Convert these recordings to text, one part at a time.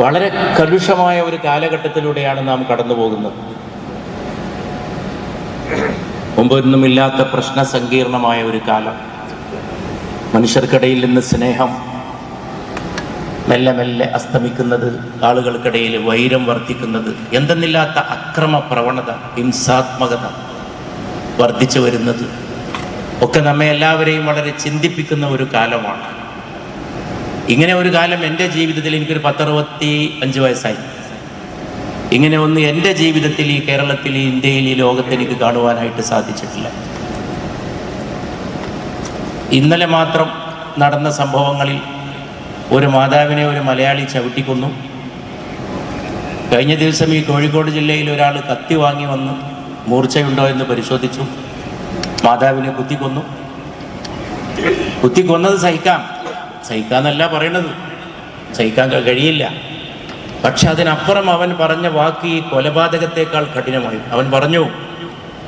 വളരെ കലുഷമായ ഒരു കാലഘട്ടത്തിലൂടെയാണ് നാം കടന്നു പോകുന്നത് മുമ്പൊന്നുമില്ലാത്ത പ്രശ്ന സങ്കീർണമായ ഒരു കാലം. മനുഷ്യർക്കിടയിൽ നിന്ന് സ്നേഹം മെല്ലെ മെല്ലെ അസ്തമിക്കുന്നത് ആളുകൾക്കിടയിൽ വൈരം വർദ്ധിക്കുന്നത് എന്തെന്നില്ലാത്ത അക്രമ പ്രവണത ഹിംസാത്മകത വർദ്ധിച്ചു വരുന്നത് ഒക്കെ നമ്മെ എല്ലാവരെയും വളരെ ചിന്തിപ്പിക്കുന്ന ഒരു കാലമാണ്. ഇങ്ങനെ ഒരു കാലം എന്റെ ജീവിതത്തിൽ എനിക്കൊരു പത്തറുപത്തി അഞ്ച് വയസ്സായി. ഇങ്ങനെ ഒന്ന് എന്റെ ജീവിതത്തിൽ ഈ കേരളത്തിൽ ഈ ഇന്ത്യയിൽ ഈ ലോകത്ത് എനിക്ക് കാണുവാനായിട്ട് സാധിച്ചിട്ടില്ല. ഇന്നലെ മാത്രം നടന്ന സംഭവങ്ങളിൽ ഒരു മാതാവിനെ ഒരു മലയാളി ചവിട്ടിക്കൊന്നു. കഴിഞ്ഞ ദിവസം ഈ കോഴിക്കോട് ജില്ലയിൽ ഒരാൾ കത്തി വാങ്ങി വന്ന് മൂർച്ചയുണ്ടോ എന്ന് പരിശോധിച്ചു. മാതാവിനെ കുത്തിക്കൊന്നു. കുത്തിക്കൊന്നത് സഹിക്കാം. സഹിക്കാന്നല്ല പറയണത്. സഹിക്കാൻ കഴിയില്ല. പക്ഷെ അതിനപ്പുറം അവൻ പറഞ്ഞ വാക്ക് ഈ കൊലപാതകത്തെക്കാൾ കഠിനമായി. അവൻ പറഞ്ഞു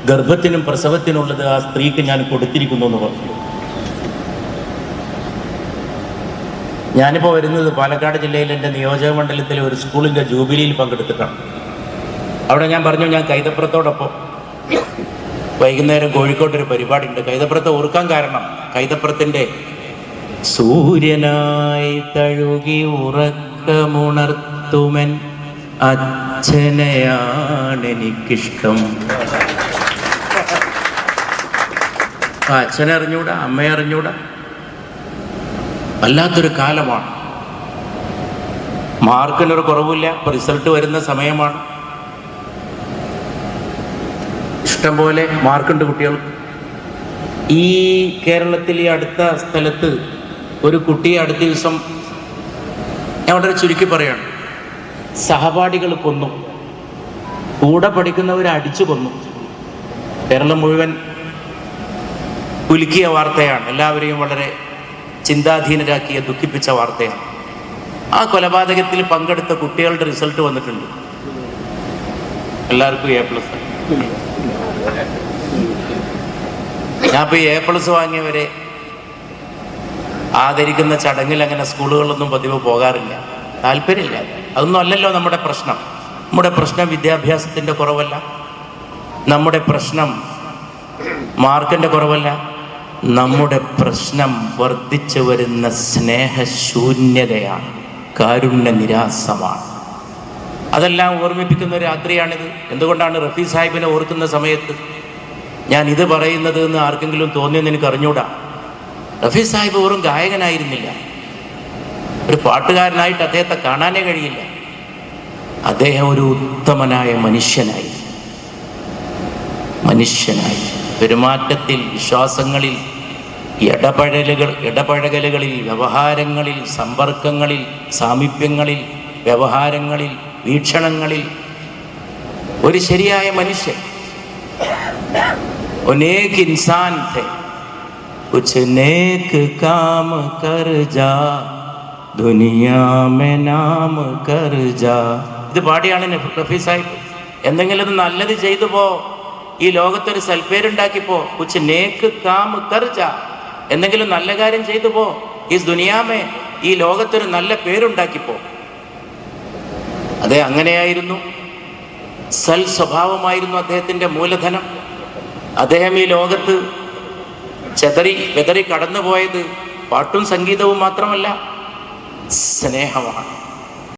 ഗർഭത്തിനും പ്രസവത്തിനുള്ളത് ആ സ്ത്രീക്ക് ഞാൻ കൊടുത്തിരിക്കുന്നു എന്ന് പറഞ്ഞു. ഞാനിപ്പോൾ വരുന്നത് പാലക്കാട് ജില്ലയിൽ എന്റെ നിയോജക മണ്ഡലത്തിലെ ഒരു സ്കൂളിന്റെ ജൂബിലിയിൽ പങ്കെടുത്തിട്ടാണ്. അവിടെ ഞാൻ പറഞ്ഞു ഞാൻ കൈതപ്പുറത്തോടൊപ്പം. വൈകുന്നേരം കോഴിക്കോട്ടൊരു പരിപാടിയുണ്ട്. കൈതപ്പുറത്ത് ഓർക്കാൻ കാരണം കൈതപ്പുറത്തിന്റെ സൂര്യനായി തഴുകി ഉറക്കമുണർത്തുമൻ അച്ഛനെയാണെനിക്കിഷ്ടം. അച്ഛനെ അറിഞ്ഞൂടാ അമ്മയെ അറിഞ്ഞൂടാ വല്ലാത്തൊരു കാലമാണ്. മാർക്കിനൊരു കുറവില്ല റിസൾട്ട് വരുന്ന സമയമാണ്. ഇഷ്ടം പോലെ മാർക്കുണ്ട് കുട്ടികൾക്ക്. ഈ കേരളത്തിൽ ഈ അടുത്ത സ്ഥലത്ത് ഒരു കുട്ടിയെ അടുത്ത ദിവസം ഞാൻ വളരെ ചുരുക്കി പറയാണ്. സഹപാഠികൾ കൊന്നു. കൂടെ പഠിക്കുന്നവരെ അടിച്ചു കൊന്നു. കേരളം മുഴുവൻ കുലുക്കിയ വാർത്തയാണ്. എല്ലാവരെയും വളരെ ചിന്താധീനരാക്കിയ ദുഃഖിപ്പിച്ച വാർത്തയാണ്. ആ കൊലപാതകത്തിൽ പങ്കെടുത്ത കുട്ടികളുടെ റിസൾട്ട് വന്നിട്ടുണ്ട്. എല്ലാവർക്കും എ പ്ലസ്. ഞാൻ ഇപ്പോൾ എ പ്ലസ് വാങ്ങിയവരെ ആദരിക്കുന്ന ചടങ്ങിൽ അങ്ങനെ സ്കൂളുകളിലൊന്നും പതിവ് പോകാറില്ല. താല്പര്യമില്ല. അതൊന്നും അല്ലല്ലോ നമ്മുടെ പ്രശ്നം. നമ്മുടെ പ്രശ്നം വിദ്യാഭ്യാസത്തിന്റെ കുറവല്ല. നമ്മുടെ പ്രശ്നം മാർക്കിന്റെ കുറവല്ല. നമ്മുടെ പ്രശ്നം വർദ്ധിച്ചു വരുന്ന സ്നേഹശൂന്യതയാണ്. കാരുണ്യ നിരാസമാണ്. അതെല്ലാം ഓർമ്മിപ്പിക്കുന്ന രാത്രിയാണിത്. എന്തുകൊണ്ടാണ് റഫീ സാഹിബിനെ ഓർക്കുന്ന സമയത്ത് ഞാൻ ഇത് പറയുന്നത് എന്ന് ആർക്കെങ്കിലും തോന്നിയെന്ന് എനിക്ക് അറിഞ്ഞൂടാ റഫീ സാഹിബ് വെറും ഗായകനായിരുന്നില്ല. ഒരു പാട്ടുകാരനായിട്ട് അദ്ദേഹത്തെ കാണാനേ കഴിയില്ല. അദ്ദേഹം ഒരു ഉത്തമനായ മനുഷ്യനായി. മനുഷ്യനായി. പെരുമാറ്റത്തിൽ വിശ്വാസങ്ങളിൽ ഇടപഴലുകൾ ഇടപഴകലുകളിൽ വ്യവഹാരങ്ങളിൽ സമ്പർക്കങ്ങളിൽ സാമീപ്യങ്ങളിൽ വ്യവഹാരങ്ങളിൽ വീക്ഷണങ്ങളിൽ. ഒരു ശരിയായ മനുഷ്യൻ. ഒനേക് ഇൻസാൻ. थे कुछ नेक काम कर जा ദുനിയാ में നാം കർ ജാ ഇത് പാടിയാണ് നഫ്- റഫീ സാഹിബ് എന്തെങ്കിലും ഒരു നല്ലത് ചെയ്തു പോ ഈ ലോകത്തൊരു സൽപ്പേരുണ്ടാക്കിപ്പോ കുച്ച് നേക്ക് കാം കർ ജാ എന്തെങ്കിലും നല്ല കാര്യം ചെയ്തു പോ ഈ ദുനിയാമേ ഈ ലോകത്തൊരു നല്ല പേരുണ്ടാക്കിപ്പോ അതെ അങ്ങനെയായിരുന്നു സൽ സ്വഭാവമായിരുന്നു അദ്ദേഹത്തിന്റെ മൂലധനം അദ്ദേഹം ഈ ലോകത്ത് ചെതറി വെതറി കടന്നുപോയത് പാട്ടും സംഗീതവും മാത്രമല്ല സ്നേഹമാണ്.